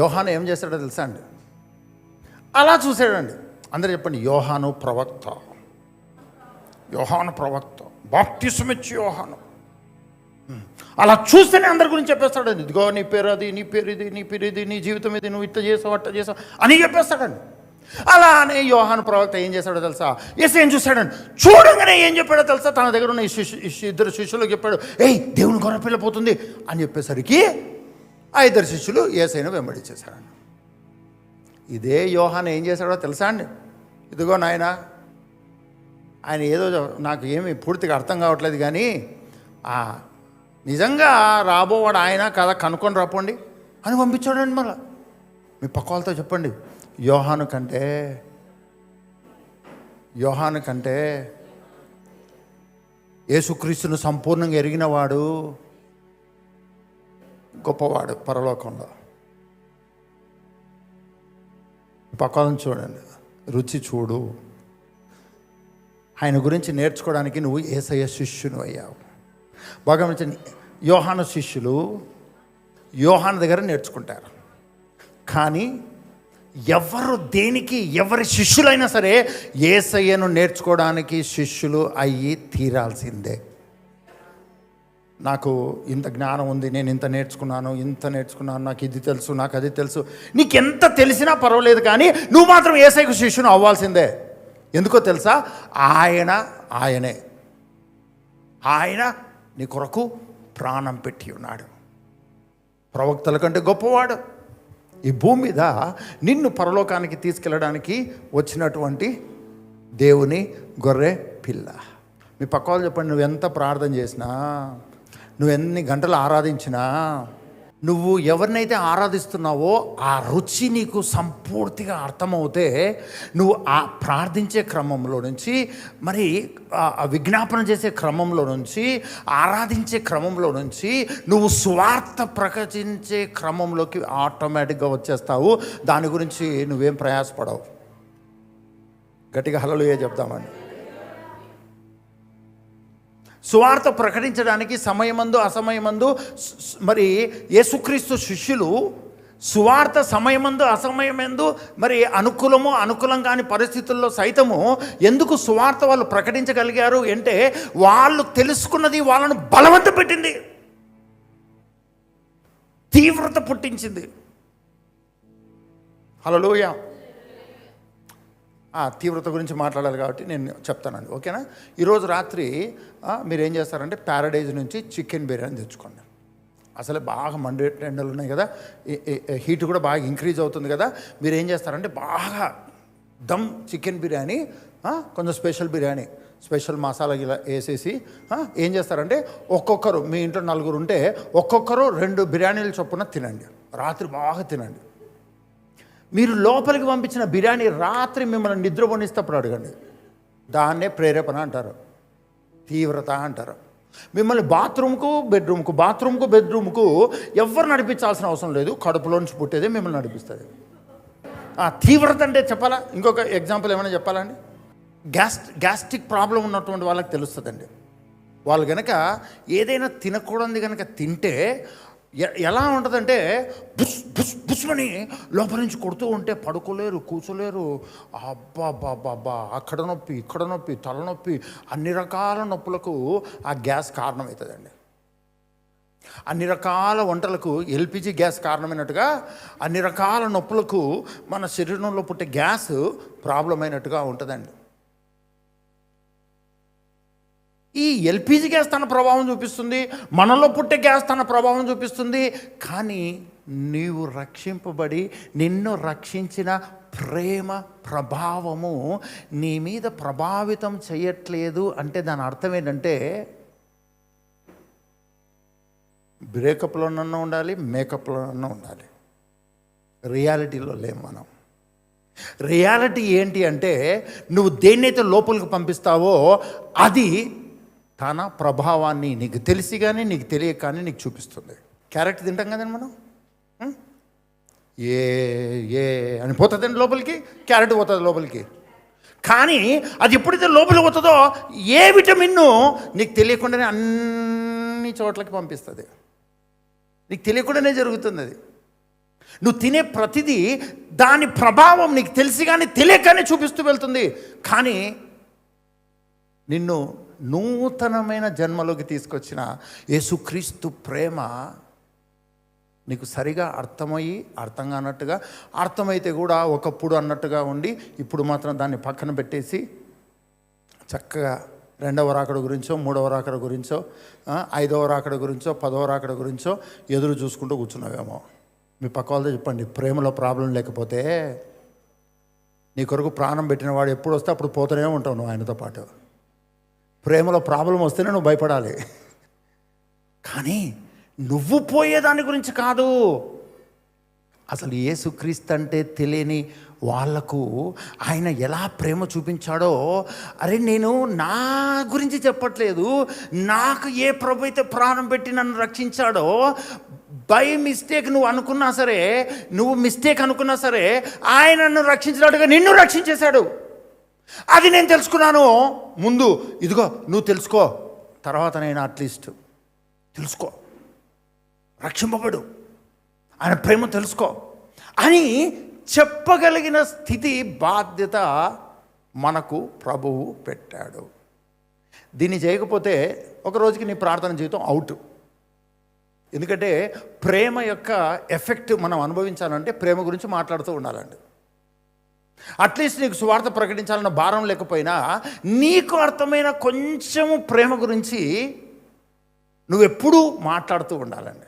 యోహాను ఏం చేశాడో తెలుసా అండి? అలా చూశాడండి. అందరు చెప్పండి యోహాను ప్రవక్త. యోహాను ప్రవక్త. బాప్తిసమిచ్చి యోహాను. అలా చూస్తేనే అందరి గురించి చెప్పేస్తాడండి ఇదిగో నీ పేరు అది నీ పేరు ఇది నీ పేరు ఇది నీ జీవితం ఇది నువ్వు ఇట్ట చేసావు అట్ట చేసావు అని చెప్పేస్తాడండి. అలా అనే యోహాను ప్రవక్త ఏం చేశాడో తెలుసా? ఎస్ ఏం చూశాడండి? చూడంగానే ఏం చెప్పాడో తెలుసా? తన దగ్గర ఉన్న శిష్యు ఇద్దరు శిష్యులకు చెప్పాడు ఏయ్ దేవుని గొర్రెపిల్ల పోతుంది అని చెప్పేసరికి ఆ ఇద్దరు శిష్యులు ఏసైన వెంబడించేశారండి ఇదే యోహాన్ ఏం చేశాడో తెలుసా అండి? ఇదిగో నాయన ఆయన ఏదో నాకు ఏమి పూర్తిగా అర్థం కావట్లేదు కానీ ఆ నిజంగా రాబోవాడు ఆయన కదా కనుక్కొని రాపోండి అని పంపించాడండి మళ్ళా. మీ పక్క వాళ్ళతో చెప్పండి యోహాను కంటే యోహాను కంటే యేసుక్రీస్తును సంపూర్ణంగా ఎరిగినవాడు గొప్పవాడు పరలోకంలో. పక్కన చూడండి రుచి చూడు. ఆయన గురించి నేర్చుకోవడానికి నువ్వు ఏసయ్య శిష్యును అయ్యావు. బాగా యోహాన శిష్యులు యోహాను దగ్గర నేర్చుకుంటారు. కానీ ఎవరు దేనికి ఎవరి శిష్యులైనా సరే ఏసయ్యను నేర్చుకోవడానికి శిష్యులు అయ్యి తీరాల్సిందే. నాకు ఇంత జ్ఞానం ఉంది నేను ఇంత నేర్చుకున్నాను ఇంత నేర్చుకున్నాను నాకు ఇది తెలుసు నాకు అది తెలుసు. నీకు ఎంత తెలిసినా పర్వాలేదు కానీ నువ్వు మాత్రం ఏసైకు శిష్యును అవ్వాల్సిందే. ఎందుకో తెలుసా? ఆయన ఆయనే. ఆయన నీ కొరకు ప్రాణం పెట్టి ఉన్నాడు. ప్రవక్తల కంటే గొప్పవాడు. ఈ భూమి మీద నిన్ను పరలోకానికి తీసుకెళ్ళడానికి వచ్చినటువంటి దేవుని గొర్రె పిల్ల. మీ పక్క వాళ్ళు చెప్పండి నువ్వు ఎంత ప్రార్థన చేసినా నువ్వు ఎన్ని గంటలు ఆరాధించినా నువ్వు ఎవరినైతే ఆరాధిస్తున్నావో ఆ రుచి నీకు సంపూర్తిగా అర్థమవుతే నువ్వు ఆ ప్రార్థించే క్రమంలో నుంచి మరి విజ్ఞాపన చేసే క్రమంలో నుంచి ఆరాధించే క్రమంలో నుంచి నువ్వు స్వార్థ ప్రకటించే క్రమంలోకి ఆటోమేటిక్గా వచ్చేస్తావు. దాని గురించి నువ్వేం ప్రయాసపడవు. గట్టిగా హలలుయే చెప్తామని సువార్త ప్రకటించడానికి సమయమందు అసమయమందు మరి యేసుక్రీస్తు శిష్యులు సువార్త సమయమందు అసమయమందు మరి అనుకూలము అనుకూలం కాని పరిస్థితుల్లో సైతము ఎందుకు సువార్త వాళ్ళు ప్రకటించగలిగారు అంటే వాళ్ళు తెలుసుకున్నది వాళ్ళను బలవంత పెట్టింది. తీవ్రత పుట్టించింది. హలోయ ఆ తీవ్రత గురించి మాట్లాడాలి కాబట్టి నేను చెప్తానండి. ఓకేనా? ఈరోజు రాత్రి మీరు ఏం చేస్తారంటే ప్యారడైజ్ నుంచి చికెన్ బిర్యానీ తెచ్చుకోండి. అసలే బాగా మండే ఎండలు ఉన్నాయి కదా. హీట్ కూడా బాగా ఇంక్రీజ్ అవుతుంది కదా. మీరు ఏం చేస్తారంటే బాగా దమ్ చికెన్ బిర్యానీ కొంచెం స్పెషల్ బిర్యానీ స్పెషల్ మసాలా ఇలా వేసేసి ఏం చేస్తారంటే ఒక్కొక్కరు మీ ఇంట్లో నలుగురు ఉంటే ఒక్కొక్కరు రెండు బిర్యానీలు చొప్పున తినండి. రాత్రి బాగా తినండి. మీరు లోపలికి పంపించిన బిర్యానీ రాత్రి మిమ్మల్ని నిద్రపోనిస్తప్పుడు అడగండి. దాన్నే ప్రేరేపణ అంటారు. తీవ్రత అంటారు. మిమ్మల్ని బాత్రూమ్కు బెడ్రూమ్కు బాత్రూమ్కు బెడ్రూమ్కు ఎవరు నడిపించాల్సిన అవసరం లేదు. కడుపులోంచి పుట్టేదే మిమ్మల్ని నడిపిస్తుంది. తీవ్రత అంటే చెప్పాలా? ఇంకొక ఎగ్జాంపుల్ ఏమైనా చెప్పాలండి గ్యాస్ గ్యాస్ట్రిక్ ప్రాబ్లం ఉన్నటువంటి వాళ్ళకి తెలుస్తుందండి. వాళ్ళు కనుక ఏదైనా తినకూడదు కనుక తింటే ఎలా ఉంటుందంటే బుస్ బుస్ బుస్మని లోపల నుంచి కొడుతూ ఉంటే పడుకోలేరు కూర్చోలేరు. అబ్బా బాబా అక్కడ నొప్పి ఇక్కడ నొప్పి తలనొప్పి అన్ని రకాల నొప్పులకు ఆ గ్యాస్ కారణమవుతుందండి. అన్ని రకాల వంటలకు ఎల్పిజి గ్యాస్ కారణమైనట్టుగా అన్ని రకాల నొప్పులకు మన శరీరంలో పుట్టే గ్యాస్ ప్రాబ్లం అయినట్టుగా ఉంటుందండి. ఈ ఎల్పిజి గ్యాస్ తన ప్రభావం చూపిస్తుంది మనలో పుట్టే గ్యాస్ తన ప్రభావం చూపిస్తుంది కానీ నీవు రక్షింపబడి నిన్ను రక్షించిన ప్రేమ ప్రభావము నీ మీద ప్రభావితం చేయట్లేదు అంటే దాని అర్థం ఏంటంటే బ్రేకప్లోనన్నా ఉండాలి మేకప్లోనన్నా ఉండాలి. రియాలిటీలో లేం మనం. రియాలిటీ ఏంటి అంటే నువ్వు దేన్నైతే లోపలికి పంపిస్తావో అది తన ప్రభావాన్ని నీకు తెలిసి కానీ నీకు తెలియక కానీ నీకు చూపిస్తుంది. క్యారెట్ తింటాం కదండి మనం? ఏ ఏ అని పోతుందండి లోపలికి? క్యారెట్ పోతుంది లోపలికి. కానీ అది ఎప్పుడైతే లోపలికి పోతుందో ఏ విటమిన్ను నీకు తెలియకుండానే అన్ని చోట్లకి పంపిస్తుంది. నీకు తెలియకుండానే జరుగుతుంది అది. నువ్వు తినే ప్రతిదీ దాని ప్రభావం నీకు తెలిసి కానీ తెలియకనే చూపిస్తూ వెళ్తుంది. కానీ నిన్ను నూతనమైన జన్మలోకి తీసుకొచ్చిన యేసుక్రీస్తు ప్రేమ నీకు సరిగా అర్థమయ్యి అర్థం కానట్టుగా అర్థమైతే కూడా ఒకప్పుడు అన్నట్టుగా ఉండి ఇప్పుడు మాత్రం దాన్ని పక్కన పెట్టేసి చక్కగా రెండవ రాకడ గురించో మూడవ రాకడ గురించో ఐదవ రాకడ గురించో పదవ రాకడ గురించో ఎదురు చూసుకుంటూ కూర్చున్నావేమో. మీ పక్క వాళ్ళతో చెప్పండి ప్రేమలో ప్రాబ్లం లేకపోతే నీ కొరకు ప్రాణం పెట్టిన వాడు ఎప్పుడు వస్తే అప్పుడు పోతూనే ఉంటావు నువ్వు ఆయనతో పాటు. ప్రేమలో ప్రాబ్లం వస్తేనే నువ్వు భయపడాలి. కానీ నువ్వు పోయేదాని గురించి కాదు. అసలు యేసుక్రీస్తు అంటే తెలియని వాళ్ళకు ఆయన ఎలా ప్రేమ చూపించాడో అరే నేను నా గురించి చెప్పట్లేదు. నాకు ఏ ప్రభు అయితే ప్రాణం పెట్టి నన్ను రక్షించాడో బై మిస్టేక్ నువ్వు అనుకున్నా సరే నువ్వు మిస్టేక్ అనుకున్నా సరే ఆయన నన్ను రక్షించినట్టుగా నిన్ను రక్షించేశాడు. అది నేను తెలుసుకున్నాను. ముందు ఇదిగో నువ్వు తెలుసుకో. తర్వాత నేను అట్లీస్ట్ తెలుసుకో. రక్షింపబడు. ఆయన ప్రేమ తెలుసుకో. అని చెప్పగలిగిన స్థితి బాధ్యత మనకు ప్రభువు పెట్టాడు. దీన్ని చేయకపోతే ఒక రోజుకి నీ ప్రార్థన జీవితం అవుట్ ఎందుకంటే ప్రేమ యొక్క ఎఫెక్ట్ మనం అనుభవించాలంటే ప్రేమ గురించి మాట్లాడుతూ ఉండాలండి. అట్లీస్ట్ నీకు సువార్త ప్రకటించాలన్న భారం లేకపోయినా నీకు అర్థమైన కొంచెము ప్రేమ గురించి నువ్వెప్పుడూ మాట్లాడుతూ ఉండాలండి.